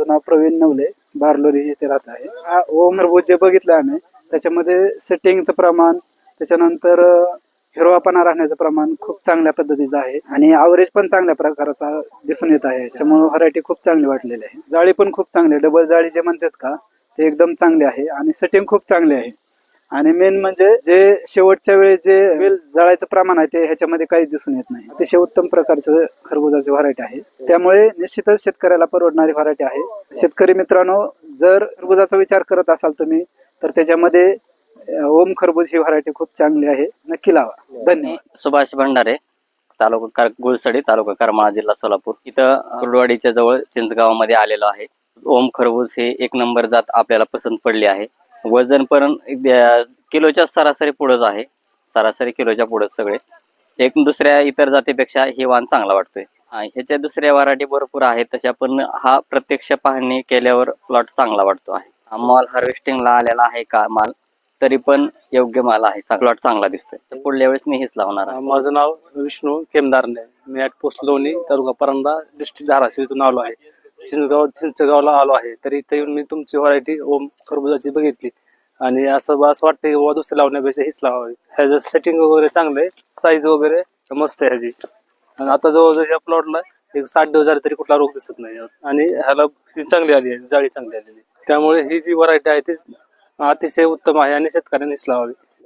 माझं नाव प्रवीण नवले बारलोरी येथे राहत आहे. ओमरभूत ओम जे बघितलं आम्ही त्याच्यामध्ये सेटिंगचं प्रमाण त्याच्यानंतर हिरवापणा राहण्याचं प्रमाण खूप चांगल्या पद्धतीचं आहे. आणि आवरेज पण चांगल्या प्रकारचा दिसून येत आहे. त्याच्यामुळे व्हरायटी खूप चांगली वाटलेली आहे. जाळी पण खूप चांगली डबल जाळी जे म्हणतात का ते एकदम चांगले आहे. आणि सेटिंग खूप चांगली आहे. आणि मेन म्हणजे जे शेवटच्या वेळी जे वेल जळायचं प्रमाण आहे ते ह्याच्यामध्ये काहीच दिसून येत नाही. अतिशय उत्तम प्रकारचं खरबुजाची व्हरायटी आहे. त्यामुळे निश्चितच शेतकऱ्याला परवडणारी व्हरायटी आहे. शेतकरी मित्रांनो जर खरबुजाचा विचार करत असाल तुम्ही तर त्याच्यामध्ये ओम खरबूज ही व्हरायटी खूप चांगली आहे. नक्की लावा. धन्यवाद. सुभाष भंडारे तालुका कर गुळसडी तालुका करमाळा जिल्हा सोलापूर. इथं कुर्डवाडीच्या जवळ चिंचगावामध्ये आलेलो आहे. ओम खरबूज हे एक नंबर जात आपल्याला पसंत पडली आहे. वजन पण किलोच्या सरासरी पुढंच आहे. सरासरी किलोच्या पुढंच सगळे. एक दुसऱ्या इतर जातीपेक्षा हे वाण चांगला वाटतोय. ह्याच्या दुसऱ्या व्हरायटी भरपूर आहेत तशा पण हा प्रत्यक्ष पाहणी केल्यावर प्लॉट चांगला वाटतो आहे. माल हार्वेस्टिंगला आलेला आहे का माल तरी पण योग्य माल आहे. प्लॉट चांगला दिसतोय. तर पुढल्या वेळेस मी हेच लावणार आहे. माझं नाव विष्णू केमदारने. मी at post Loni taluka परंदा district Dharashiv इथून आलो आहे. चिंचगाव चिंचगावला आलो आहे. तर इथे येऊन मी तुमची व्हरायटी ओम खरबुजाची बघितली. आणि असं असं वाटतं की बाबा दुसरी लावण्यापेक्षा हीच लावावी. ह्याचं सेटिंग वगैरे चांगलं आहे साईज वगैरे मस्त आहे ह्याची. आणि आता जवळजवळ या प्लॉटला एक साठ दिवस झाले तरी कुठला रोग दिसत नाही. आणि ह्याला ही चांगली आली आहे जाळी चांगली आलेली आहे. त्यामुळे ही जी व्हरायटी आहे ती अतिशय उत्तम आहे आणि शेतकऱ्यांनीच लावावी.